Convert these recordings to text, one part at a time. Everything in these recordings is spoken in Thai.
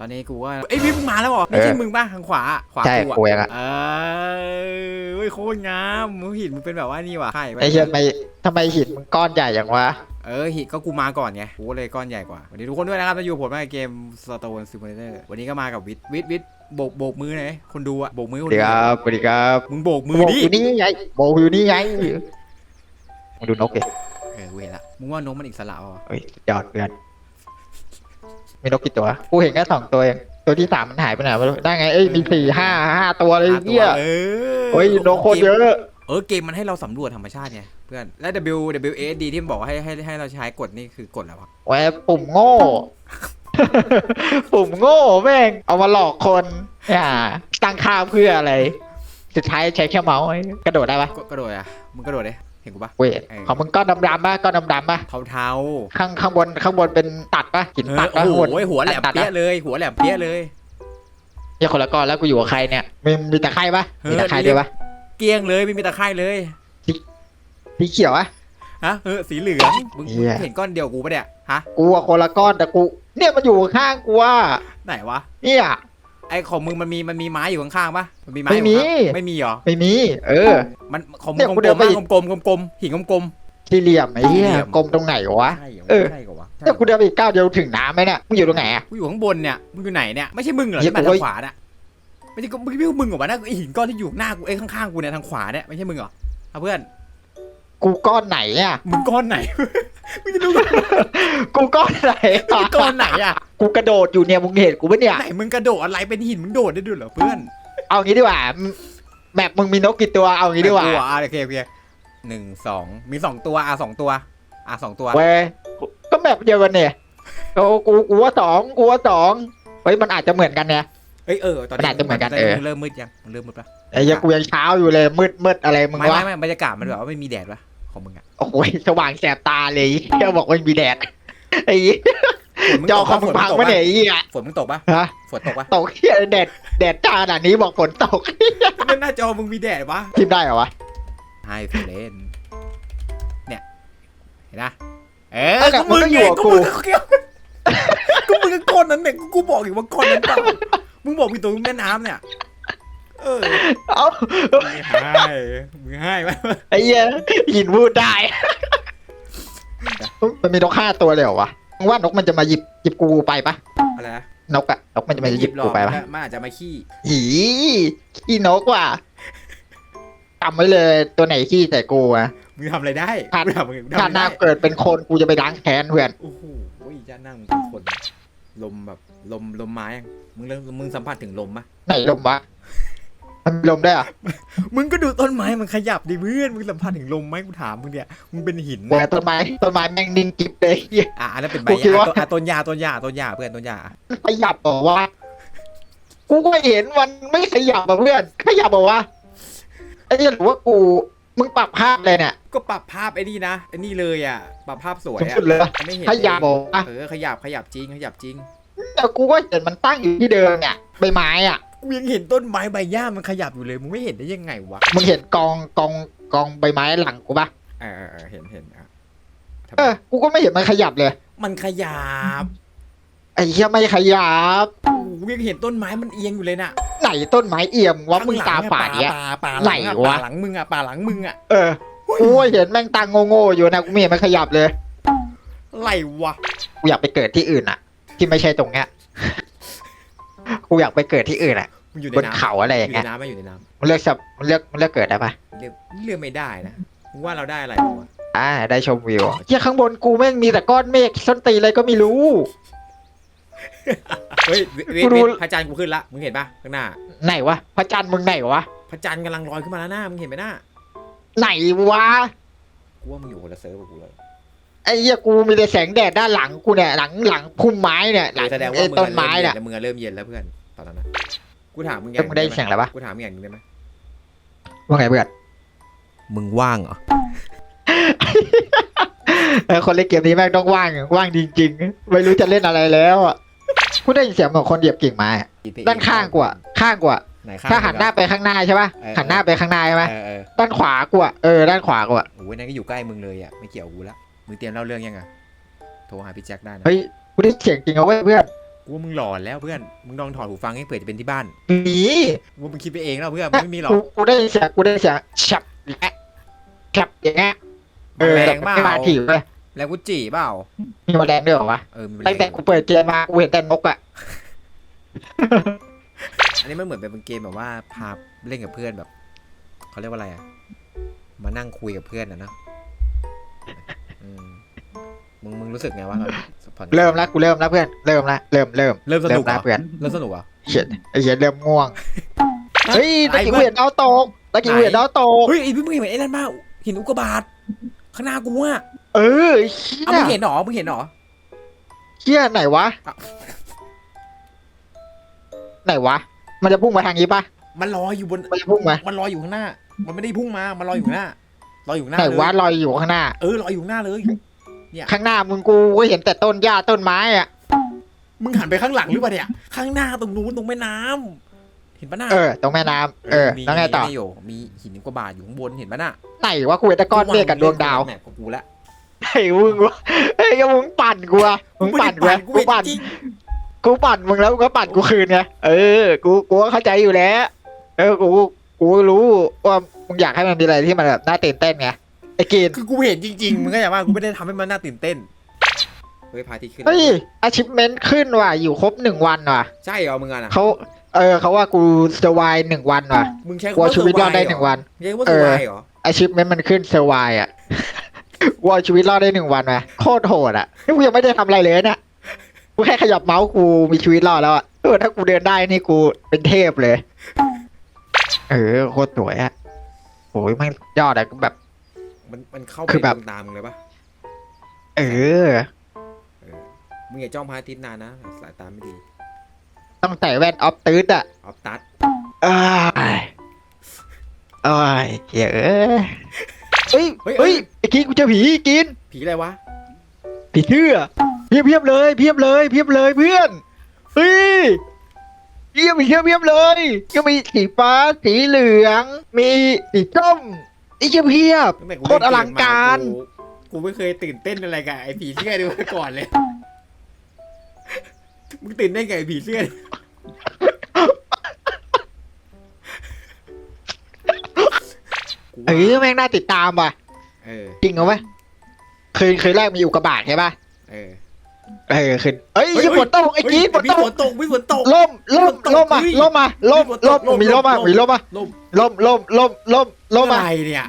ตอนนี้กูว่าเอ้ยพี่มึงมาแล้วเหรอไม่ใช่เออมึงป่ะทางขวาขวาใช่กูอะกูเองอะ เออเฮ้ยโคตรงามมึงหินมึงเป็นแบบว่านี่ว่ะใช่ไอ้เหี้ยทำไมทำไมหินมึงก้อนใหญ่อย่างวะ เออหินก็กูมาก่อนไงกูก็เลยก้อนใหญ่กว่าสวัสดีทุกคนด้วยนะครับมาอยู่กับผมในเกม Stone Simulator วันนี้ก็มากับวิทย์วิทย์วิทย์โบกโบกมือหน่อยคนดูอะโบกมือสควันสดีดูครับสวัสดีครับมึงโบกมือโบกดิอยู่นี่ไงโบกอยู่นี่ไงมึงดูนกดิเออเวรละมึงว่านกมันอิสระป่ะวะเฮ้ยยอดเพื่อน มีนกกี่ตัว กูเห็นแค่สองตัวเอง ตัวที่สามมันหายไปไหนไม่รู้ได้ไง เอ้ย มีสี่ห้าห้าตัวเลยห้าตัวเหี้ยเออเฮ้ยนกโคตรเยอะ เออเกมมันให้เราสำรวจธรรมชาติไงเพื่อน และ W W S D ที่มันบอกว่าให้ให้ให้เราใช้กดนี่คือกดอะไรวะแหวปุ่มโง่ ปุ่มโง่แม่ง เอามาหลอกคนอย่าตั้งค่าเพื่ออะไร สุดท้ายใช้แค่เมาส์ไอ้กระโดดได้ปะกดกระโดดอะมึงกระโดดเลยเห็นกูปะเว้ยเออของมึงก้อนดำๆปะก้อนดำๆปะเทาเทาข้างข้างบนข้างบนเป็นตัดปะหินเอตัอดโอ้ปะโหข้างบนหัวแหลมตัดเปี้ยปะเลย หัวแหลมเปี้ยเลยเนี่ยคนละก้อนแล้วกูอยู่กับใครเนี่ยมีมีตะไคร่ปะเออมีตะไคร่ด้วยปะเกลี้ยงเลยไม่มีตะไคร่เลยสีเขียวอะฮะเออสีเหลืองมึงเหี้ยมึงเห็นก้อนเดียวกูปะเนี่ยฮะกูอะคนละก้อนแต่กู เนี่ยมันอยู่ข้างกูว่าไหนวะเนี่ย ไอของมึงมันมีมันมีไม้อยู่ข้างๆปะมันมีไม้ไม่มี อยู่ข้างๆไม่มีเหรอ ไม่มี เออ มันของมึเนี่งยกกูลเดิมนๆไปปะอีกกลมๆกลมๆหินกลม สี่เหลี่ยมไอ้เหี้ยสี่เหลี่ยม กลมตรงไหนวะๆใช่เหรอเออ ใช่เหรอวะใช่เหรเนี่ยอกูเดินไปอีกก้าวเดียวถึงน้ำไหมเนี่ยมึงอยู่ตรงไหนอะ กูอยู่ข้างบนเนี่ยมึงอยู่ไหนเนี่ยไม่ใช่มึงเหรอเหี้ยที่มากูทาว่างขวาน่ะไม่ใช่กูไม่ใช่มึงเหรอวะนะไอหินก้อนที่อยู่หน้ากูไอยข้างๆกูเนี่ยทางขวาเนี่ยไม่ใช่มึงเหรอเอาเพื่อน กูก้อนไหนอะมึงก้อนไหนมึงจะดูกูก้อนไหนมึงก้อนไหนอะกูกระโดดอยู่เนี่ยมึงเห็นกูปะเนี่ย ไหนมึงกระโดดอะไรเป็นหินมึงโดดได้ด้วยเหรอเพื่อนเอางี้ดีกว่าแมปมึงมีนกกี่ตัวเอางี้ดีกว่าตัวอะโอเคโอเคหนึ่งสองมีสองตัวอะสองตัวอะสองตัวเว้ยก็แมปเดียวกันเนี่ยโอ้กูกูว่าสองกูว่าสองเฮ้ยมันอาจจะเหมือนกันเนี่ย เอ้ยเออตอนมันอาจจะเหมือนกันเออมึงเริ่มมืดยังมึงเริ่มมืดปะไอ้เหี้ยังกูยังเช้าอยู่เลยมืดมืดอะไรมึงไม่วะไม่ไม่บรรยากาศมันแบบว่าไม่มีแดดปะ ของมึงอะโอ้ยสว่างแสบตาเลยเจ้าบอกว่ามีแดดไอ้เหี้ยฝนมึงจอตกคอปะมมึงฝนพังตกปะปะเนี่ยไอ้เหี้ยฝนมึงตกปะฮะฝนตกปะตกเหี้ยแดดแดดจ้าขนาดนี้บอกฝนตกนั่นหน้าจอมึงมีแดดปะทิมได้เหรอวะให้เล่นเนี่ยเห็นนะเอเอออแต่ก็มึงมันก็อยู่ไงกับก็กูมึงก็เกี่ยวก็มึงก็ก้อนนั้นเนี่ยกูกูบอกอยู่ว่าก้อนนั้นเปล่ามึงบอกมีตัวแม่น้ำเนี่ย เออเอ้ามึงให้มึงให้ไหมไอ้เหี้ยหินพูดได้ มันมีนกห้าตัวเลยเหรอวะมึงว่านกมันจะมาหยิบหยิบกูไปปะอะไรนะนกอะนกมันจะมาหยิบหรอกูกไปปะมันอาจจะมาขี้หีขี้นกว่ะจำไว้เลยตัวไหนขี้ใส่กูอะมึงทำอะไรได้ถ้ามึงทำมึงถ้าทำหอะไรน้าได้เกิดเป็นคนกูจะไปล้างแค้นเพื่อนโอ้โหจ้าหน้ามึงเป็นคน ลมแบบลมลมไม้อะมึงเริ่มมึงสัมผัสถึงลมปะไหนลมวะ มันมีลมได้วยเหรอะมึงก็ดูต้นไม้มันขยับดิเพื่อนมึงสัมผัสถึงลมไหมกูถามมึงเนี่ยมึงเป็นหินแต่ต้นไม้ต้นไม้แม่งนิ่งกิ๊บเลยเหี้ย อะอันนั้นเป็นใบกูหคิดญ้าว่า ต้นอะต้นหญ้าต้นหญ้าต้นหญ้าเพื่อนต้นหญ้าขยับบอกว่ากูก็เห็นมันไม่ขยับอะเพื่อนขยับบอกว่าไอ้นี่หรือว่ากูมึงปรับภาพเลยเนี่ยก็ปรับภาพไอ้นี่นะไอ้นี่เลยอะปรับภาพสวยสมอะมติเลยไม่เห็นขยับบอกว่าเออขยับขยับจริงขยับจริง แต่กูก็เห็นมันตั้งอยู่ที่เดิมเนี่ยใบไม้อะกู ยังเห็นต้นไม้ใบหญ้ามันขยับอยู่เลยมึงไม่เห็นได้ยังไงวะมึงเห็นกองกองกองใบไม้หลังกูปะเออเออเออเห็นเห็นอะทำไมเออกูก็ไม่เห็นมันขยับเลยมันขยับไอ้เหี้ยไม่ขยับกูยังเห็นต้นไม้มันเอียงอยู่เลยน่ะไหนต้นไม้เอี่ยมวะมึงตาฝาดเนี่เนี่ยป่าป่าไหนหลังอะวะ ป่าหลังมึงอะป่าหลังมึงอะเออกูก็เห็นแม่งตั้งโง่ๆอยู่นะกูไม่เห็นมันขยับเลยอะไรวะกูอยากไปเกิดที่อื่นอะที่ไม่ใช่ตรงเนี้ยกูอยากไปเกิดที่อื่นอะ มึงอยู่ในบนน้ำเขาอะไรอย่างอยู่เงี้ยในน้ำไหมอยู่ในน้มันเลือกสับมันเลือกมันเลือกเกิดได้ปะำเลือกเลือกไม่ได้นะมึงว่าเราได้อะไรวะอ่าได้ชมวิวเฮียข้างบนกูแม่งมีแต่ก้อนเมฆส้นตีนอะไรก็ไม่รู้ เฮ้ยเวเวกูรู้ เวพระจันทร์กูขึ้นละมึงเห็นปะข้างหน้าไหนวะพระจันทร์มึงไหนวะพระจันทร์กำลังลอยขึ้นมาแล้วหน้ามึงเห็นไหมหน้าไหนวะกูว่ามึงอยู่คนละเซิร์ฟกับกูเลย ไอ้เหี้ยกูมีแต่แสงแดดด้านหลังกูเนี่ยหลังหลังพุ่มไม้เนี่ยหลังแสดงว่าไอ้มึงต้อะนเริ่ไม้มเย็นเนี่ยแล้วมึงอะเริ่มเย็นแล้วเพื่อนตอนนั้นนะ กูถามมึงอแล้วย่างมึงได้เสียงอะไรวะ กูถามมึงอย่างหนึงได้ไหมว่าไงเพื่อนมึงว่างเหรอเออคนเล่นเกมนี้แม่งต้องว่างว่างจริง ๆ ไม่รู้จะเล่นอะไรแล้วอะกูได้ยินเสียงเหมือนคนเหยียบกิ่งไม้อะด้านข้างกูอะข้างกูอะไหนข้างถ้าหันหน้าไปข้างหน้าใช่ป่ะเออหันหน้าไปข้างหน้าใช่ไหมเออเออด้านขวากูอะเออด้านขวากูอะโอ้ยนั่นก็อยู่ใกล้มึงเลยอะไม่เกี่ยวกับกูละมึงเตรียมเล่าเรื่องยังไงโทรหาพี่แจ็คได้นะเฮ้ยกูได้เสียงจริงเอาไว้ยเพื่อน กูว่ามึงหลอนแล้วเพื่อน มึงลองถอดหูฟังให้เผื่อจะเป็นที่บ้านหนีกูว่ามึงคิดไปเองแล้วเพื่อนมึงไม่มีหรอกกูกูได้เสียงกูได้เสียงฉับอย่างเงี้ยฉับอย่างเงี้ยเออแรแต่งไม่เปล่ามาถีบเลยแล้วกูจีเปล่า มีแมลงด้วยเหรอวะเออมีแรตั้งแต่งกูเปิดเกมมากูเห็นแต่นกอะอันนี้มันเหมือนเป็นเกมแบบว่าพาเล่นกับเพื่อนแบบเขาเรียกว่าอะไรอะมานั่งคุยกับเพื่อนอะเนอะอื มมึงมึงรู้สึกไงวะตอนผ่อนเริ่มแล้วกูเริ่มแล้วเพื่อนเริ่มแล้วเริ่มเริ่มเริ่มสเริ่นุมกเหรแล้วอเพื่อนเริ่มสนุกเหรอเขียนไอ้เขียนเริ่มง่วงเฮ้ยตะกี้ไอ้กูเพื่อนเห็นดาวตกตะกี้กูเห็นดาวตกเฮ้ยไอ้พี่มึงเห็นไอ้นั่นมาหินอุกกาบาตข้างหน้ากูอะเออไอ้เชี่เอายมึงเห็นเหรอมึงเห็นเหรอ เชี่ยไหนวะอ้าวไหนวะ มันจะพุ่งมาทางนี้ปะมันลอยอยู่บน มันจะพุ่งมามันลอยอยู่ข้างหน้า มันไม่ได้พุ่งมา มันลอยอยู่ข้างหน้าลอยอยู่ข้างหน้าไหนเลยวะลอยอยู่ข้างหน้า เออลอยอยู่ข้างหน้าเลย ข้างหน้ามึงกูก็เห็นแต่ต้นหญ้าต้นไม้อะมึงหันไปข้างหลังหรือเปล่าเนี่ย ข้างหน้าตรงนู้นตรงแม่น้ำเห็นปะน่ะเออ ตรงแม่น้ำเออ มีแล้วไงต่อมีอยู่มีหินอุกกาบาตอยู่ข้างบนเห็นปะน่ะไหนวะกูเห็นแต่ก้อนเมฆกับดวงดาวแมปกับกูละไอ้มึงวะไอ้ยังมึงปั่นกูอะมึงปั่นกูอะกูกูไม่ได้ปั่น จริงกูปั่นมึงแล้วมึงก็ปั่นกูคืนไง เออ กู กูก็เข้าใจอยู่แล้ว เออ กู กูรู้ว่ามึงอยากให้มันมีอะไรที่มันแบบน่าตื่นเต้นไง ไอ้กินคือกูเห็นจริงๆมึงก็อย่าว่ากูไม่ได้ทำให้มันน่าตื่นเต้นเฮ้ยพาที่ขึ้นเฮ้ย achievement ขึ้นว่ะ อยู่ครบหนึ่งวันว่ะ ใช่เหรอมึงอะนะเขาเออเขาว่ากูจะวายหนึ่งวันว่ะ มึงใช้กูเอาชีวิตรอดได้หนึ่งวันเรียกว่าเอสอวายเหรอ achievement มันขึ้นเซอร์ไวอะกูเอาชีวิตรอดได้หนึ่งวันว่ะโคตรโหดอะนี่กูยังไม่ได้ทำอะไรเลยเนี่ยกูแค่ขยับเมาส์กูมีชีวิตรอดแล้วอะเออถ้ากูเดินได้นี่กูเป็นเทพเลย เออโคตรสวยอะโอ้ยมันยอดอะแบบ มันมันเข้าคือไปแบบดวงตามึงเลยปะเออมึงอย่าจ้องพระอาทิตย์นานนะสายตาไม่ดีต้องใส่แว่นออฟตืดอะออฟตัดอ้ายอ้ายเหี้ยเอ้ยเฮ้ยเฮ้ยไอ้กินกูเจอผีกิน ผีอะไรวะผีเชื่อเพียบเพียบเลยเพียบเลยเพียบเลยเพื่อนเฮ้ยเพียบเพียบเพียบเลย ก็มีสีฟ้าสีเหลือง มีสีส้ม ไอ้เชี่ยเพียบตั้งแต่กูโคตรอลังการ เล่นเมมากูกูไม่เคยตื่นเต้นอะไรกับไอ้ผีเสื้อนี่มาก่อนเลย มึงตื่นได้นกับไอ้ผีเสื้อนี่กูเอว่าอแม่งน่าติดตามว่ะ เออ จริงเหรอวะเคยเคยแรกมีอุกกาบาตใช่ป่ะ เออ เออขึ้นเอ้ยเฮ้ยฝนตกไอ้กีนฝนมีตฝกนตกมีฝนตกล่มล่มฝนตกล่มอะเฮ้ยล่มอะล่มมีฝนตล่กมมีล่มอะล่มมีล่มอะลมล่มล่มล่มล่มล่มอะอะไรเนี่ย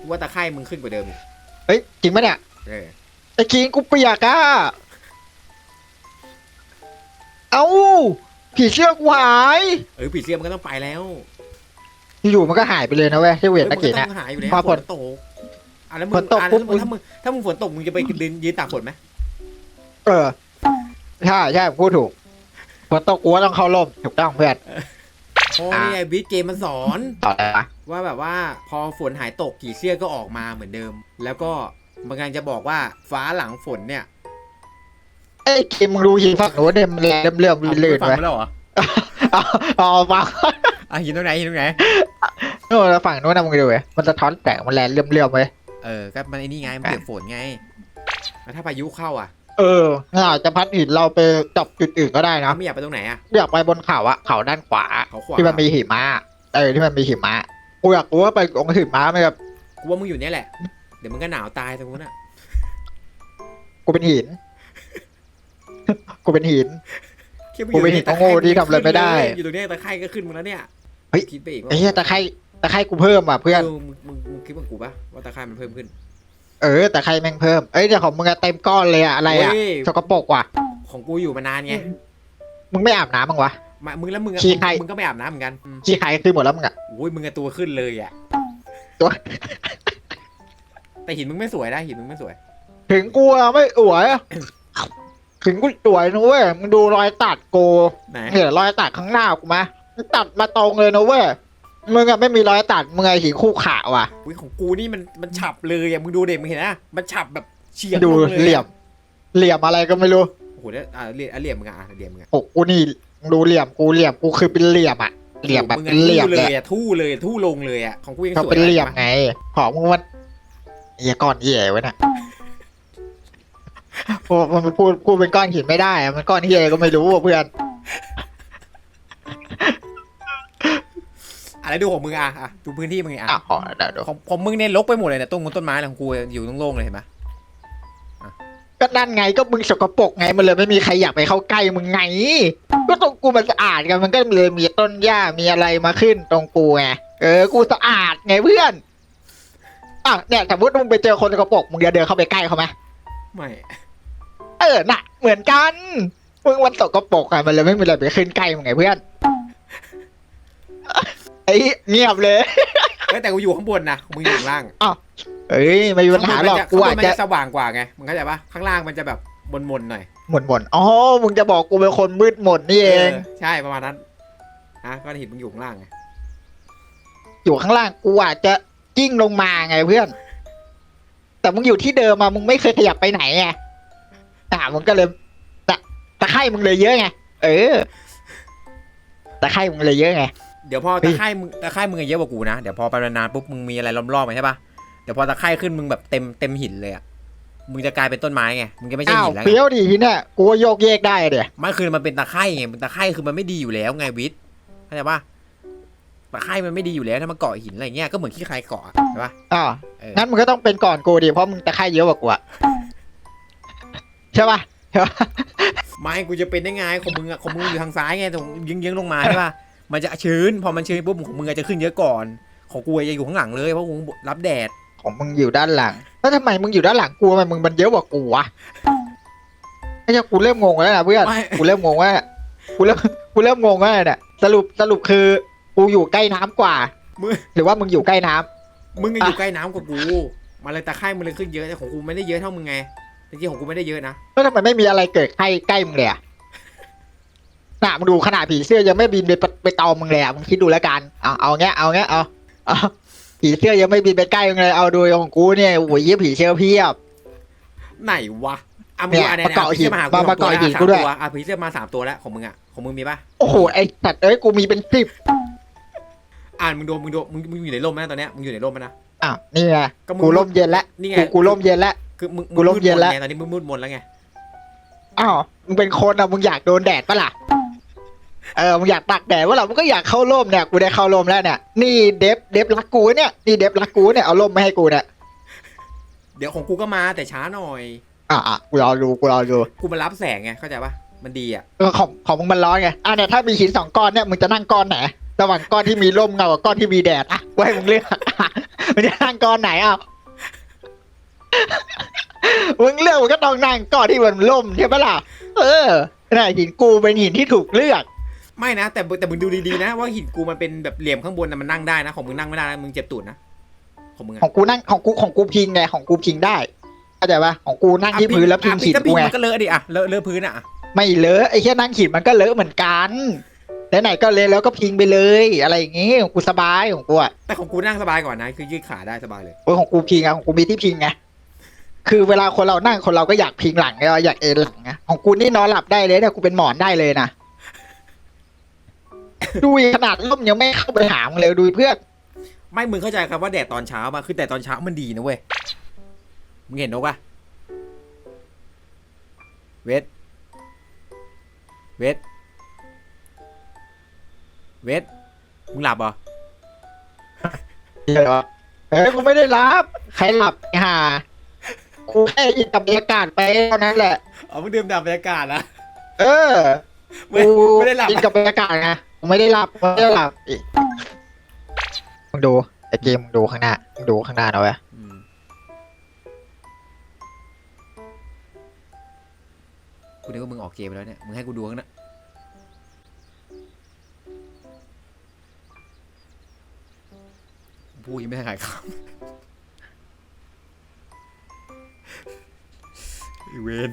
กูว่าตะไคร่มึงขึ้นกว่าเดิมอีกเฮ้ยจริงปะเนี่ยเออไอ้กีนกูเปียกอะเอ้าผีเชือกหายเออผีเสื้อมันก็ต้องไปแล้วอยู่ๆมันก็หายไปเลยนะเว้ยที่เวทเฮ้ยตะมันกี้ก็เนี่ยต้องหายอยู่แล้วพอฝนตกอะแล้วมึฝงนตกอะปุ๊แล้วบถ้ามึงถ้ามึงฝนตกมึงจะไปยืนยืนตากฝนไหม เออใช่ใช่พูดถูกฝนตกกูว่าต้องเข้าร่มถูกต้องเพื่อนเพราะว่านี่ไงวิดเกมมันสอน ต่อเลยปะว่าแบบว่าพอฝนหายตกผีเสื้อก็ออกมาเหมือนเดิม แล้วก็มันกำลังจะบอกว่าฟ้าหลังฝนเนี่ยไอ้กีนมึงดูหินฝั่งโน้นเนี่ยมันเริ่มเริ่มเอาลื่นฟัๆงไว้ไม่แล้วเหรอเอาเอาฟังอะหินตรงไหนหินตรงไหน โน่นแล้วฝั่งโน้นนะมึงดูเว้ยมันสะท้อนแสงมันแลนเลื่อมๆไว้ย เออ ก็มันไอ้นี่ไง มันเปียกฝนไง แล้วถ้าพายุเข้าอะ เออน่าจะพัดหินเราไปจับจุดอื่นก็ได้นะไม่อยากไปตรงไหนอะอยากไปบนเขาอะเขาด้านขวาเขาขวาที่มันมีหิมะเออที่มันมีหิมะกูอยากรู้ว่าไปตรงหิมะไหมครับกูว่ามึงอยู่เนี่ยแหละ เดี๋ยวมึงก็หนาวตายตรงนู้นอะกูเป็นหิน กูเป็นหินคิดว่ากูไม่เห็นโง่ที่ทำอะไรไม่ได้ อยู่ตรงเนี้ยตะไคร่ก็ขึ้นมาแล้วเนี่ยเฮ้ยคิดไปอีกว่าไอ้เหี้ยตะไคร่ตะไคร่กูเพิ่มอะเพื่อนเออมึงมึงมึงคิดเหมือนกูปะว่าตะไคร่มันเพิ่มขึ้น เออตะไคร่แม่งเพิ่ม เอ้ยเดี๋ยวของมึงอะเต็มก้อนเลยอะอะไรอะเฮ้ย สกปรกว่ะ ของกูอยู่มานานไงมึงไม่อาบน้ำมั้งวะ มามึงแล้วมึงอะขี้ใคร มึงก็ไม่อาบน้ำเหมือนกันอืมขี้ใครคือหมดแล้วมึงอะโอ้ยมึงอะตัวขึ้นเลยอะตัว แต่หินมึงไม่สวยนะหินมึงไม่สวย ถึงกูอะไม่อวยถึงกูสวยนะเว้ยมึงดูรอยตัดกูไหนเนี่ยรอยตัดข้างหน้ากูมามันตัดมาตรงเลยนะเว้ย มึงอะไม่มีรอยตัดมึงไอหินคู่ขาว่ะ อุ้ยของกูนี่มันมันฉับเลยอะมึงดูเด็กมึงเห็นนะมันฉับแบบเฉียงดูลงเลยอะเหลี่ยม เหลี่ยมอะไรก็ไม่รู้โอ้โหแล้วอะเหลี่ยมอะเหลี่ยมมึงอะอะเหลี่ยมมึงอะโอ้กูนี่ดูเหลี่ยมกูเหลี่ยมกูคือเป็นเหลี่ยมอะเหลี่ยมแบบมึงเป็อะนเหลี่ยมทู่เลเลยยอะทู่เลยทู่ลงเลยอะของกูยังเขาสวยเป็นเหลี่ยมนะไงของมึงมันเหี้ยก่อนเหี้ยไว้น่ะโอ้มันพูดพูดเป็นก้อนหินไม่ได้อะมันก้อนที่อะไรก็ไม่รู้อะเพื่อน อะไรดูของมึงอะอะดูพื้นที่มึงไงอะอะขอเดี๋ยวดูของของมึงเนี่ยลกไปหมดเลยเนี่ยต้นมงต้นไม้อะไรของกูอยู่โล่งๆเลยเห็นไหมก็นั่นไงก็มึงสกปรกไงมันเลยไม่มีใครอยากไปเข้าใกล้มึงไง ก็ตรงกูมันสะอาดกันมันก็เลยมีต้นหญ้ามีอะไรมาขึ้นตรงกูไงเออกูสะอาดไงเพื่อนอะเนี่ยสมมติมึงไปเจอคนสกปรกมึงจะเดินเข้าไปใกล้เขาไหมไม่เออน่ะ เหมือนกันมึงมันสกปรกอะมันเลยไม่มีอะไรไปขึ้นใกล้มึงไงเพื่อน ไอ้เงียบเลยเฮ้ยแต่กูอยู่ข้างบนนะมึงอยู่ข้างล่างเอ้ยไม่มีปัญหาหรอกกูข้างบนอาจมันจะจะสว่างกว่าไงมึงเข้าใจปะข้างล่างมันจะแบบมนๆหน่อยหม่นหม่นๆอ๋อมึงจะบอกกูเป็นคนมืดหม่นนี่เองใช่ประมาณนั้นนะก็เห็นมึงอยู่ข้างล่างไงอยู่ข้างล่างกูอาจจะกิ้งลงมาไงเพื่อน แต่มึงอยู่ที่เดิมมามึงไม่เคยขยับไปไหนไงอ่ามึงก็เลยตะตะไคร่มึงเลยเยอะไงเออตะไคร่มึงเลยเยอะไง เดี๋ยวพอเฮ้ตะยไคร่มึงตะไคร่มึงอะเยอะกว่ากูนะเดี๋ยวพอไปนานๆปุ๊บมึงมีอะไรล้อมรอบไปใช่ปะเดี๋ยวพอตะไคร่ขึ้นมึงแบบเต็มเต็มหินเลยอะมึงจะกลายเป็นต้นไม้ไงมึงจะไม่ใช่อ้าวหินแล้วไงเฟี้ยวดีทีเนี้ยกูก็โยกเยกได้เดี๋ยไม่คือมันเป็นตะไคร่ไงมันตะไคร่คือมันไม่ดีอยู่แล้วไงวิทย์เข้าใจปะตะไคร่มันไม่ดีอยู่แล้วถ้ามันเกาะหินอะไรเงี้ยก็เหมือนขี้ใครเกาะอะใช่ปะอ้าวเอองั้นมึงก็ต้องเป็นก่อนกูดิเพราะมึงตะไคร่เยอะกว่ากูอะใช่ปะใช่ปะไม่กูจะเป็นได้ไงของมึงอะของมึงอยู่ทางซ้ายไงตรงยิงยิงๆลงมาใช่ปะ มันจะชื้น พอมันชื้นปุ๊บของมึงอาจจะขึ้นเยอะก่อน ของกูจะอยู่ข้างหลังเลยเพราะกูรับแดด ของมึงอยู่ด้านหลัง แล้วทำไมมึงอยู่ด้านหลังกูทำไมมึงมันเยอะกว่ากูวะไอ้เจ้ากูเริ่มงงแล้วนะเพื่อนไม่กูเริ่มงงว่า กูเริ่ม กูเริ่มงงว่าเนี่ย สรุปสรุปคือกูอยู่ใกล้น้ำกว่ามึงหรือว่ามึงอยู่ใกล้น้ำมึงอะอยู่ใกล้น้ำกว่ากู มันเลยตะไคร่มันเลยขึ้นเยอะแต่ของกูไม่ได้เยอะเท่ามึงไงจริงๆของกูไม่ได้เยอะนะแล้วทำไมไม่มีอะไรเกิดใกล้ใกล้มึงเลยอะ น่ะมึงดูขนาดผีเสื้อยังไม่บินไปไปตอมมึงเลยอะมึงคิดดูแล้วกันเอาเอาเงี้ยเอาเงี้ยเอาเอาผีเสื้อยังไม่บินไปใกล้มึงเลยเอาดูของกูเนี่ยโอ้ยเยี่ยผีเสื้อเพียบ ไหนวะอะมึงเนี่ยดูอันไหนประกอบผีเสื้อมาหากูมาสองประกอบตัวหินอะกูสามด้วยตัวอะผีเสื้อมาสามตัวแล้วของมึงอะของมึงมีปะโอ้โหไอ้สัตว์เอ้ยกูมีเป็นสิบอ่านมึงดูมึงดูมึงมึงอยู่ในร่มไหมตอนเนี้ยมึงอยู่ในร่มไหมนะอะนี่ไงก็มึงกูร่มเย็นแล้วนี่ไงกูกูร่มเย็นแล้วคือมึงกูร่มเย็นแล้วงมืดมไงตอนนี้มึงมืดมนแล้วไงอ้าวมึงเป็นคนอะมึงอยากโดนแดดปะล่ะ เออมึงอยากตากแดดวะล่ะมึงก็อยากเข้าร่มเนี่ยกูได้เข้าร่มแล้วเนี่ยนี่เดฟเดฟรักกูเนี่ยนี่เดฟรักกูเนี่ยเอาร่มมาให้กูเนี่ยเดี๋ยวของกูก็มาแต่ช้าหน่อย อะอะกูรอดูกูรอดูกูมารับแสงไงเข้าใจปะมันดีอะเออของของมึงมันร้อนไงอะเนี่ยถ้ามีหินสองก้อนเนี่ยมึงจะนั่งก้อนไหนระหว่างก้อนที่มีร่มเงากับก้อนที่มีแดดอะกูให้มึงเลือกมึงจะนั่งก้อนไหนอะมึงเลือกมึงก็ต้องนั่งก้อนที่มันร่มใช่ปะล่ะเออน่ะหินกูเป็นหินที่ถูกเลือก ไม่นะ แต่แต่มึงดูดีๆนะ ว่าหินกูมันเป็นแบบเหลี่ยมข้างบนนะมันนั่งได้นะ ของมึงนั่งไม่ได้นะมึงเจ็บตูดนะของมึงขอะองกูนั่งของกูของกูพิงไงของกูพิงได้เข้าใจปะของกูนั่งที่พื้นแล้วพิงอะหินก็พิกูงไงมันก็เลอะดิอะเลอะเลอะพื้นอะไม่เลอะไอ้แค่นั่งหินมันก็เลอะเหมือนกันไหนๆก็เลยแล้วก็พิงไปเลยอะไรอย่างงี้ของกูสบายของกูอะแต่ของกูนั่งสบายกว่านะคือยืดขาได้สบายเลยโอ้ยของกูพิงอะของกูมีที่พิงไงคือเวลาคนเรานั่งคนเราก็อยากพิงหลังไงอยากเอนหลังไงของกูนี่นอนหลับได้เลยเนี่ยกูเป็นหมอนได้เลยนะ ดูอีกขนาดร่มยังไม่เข้าไปหามึงเลยดูเพื่อนไม่มึงเข้าใจครับว่าแดดตอนเช้ามาคือแดดตอนเช้ามันดีนะเว้ยมึงเห็นนกปะเวทเวทเวทมึงหลับเหรอเดี๋ยวเฮ้ยกูไม่ได้รับใครหลับไอ้ห่ากูแค่ยินกับบรรยากาศไปเท่านั้นแหละ อ๋อมึงดื่มด่ำบรรยากาศนะเออไม่กูไม่ได้หลับยินกับบรรยากาศไงกู ไม่ได้หลับไม่ได้หลับอีกมึงดูไอ้เกมมึงดูข้างหน้ามึงดูข้างหน้าหน่อยเว้ยอืมกูนึกว่ามึงออกเกมไปแล้วเนี่ย มึงให้กูดูข้างหน้าพูดยังไม่ทันขายคำอีเวน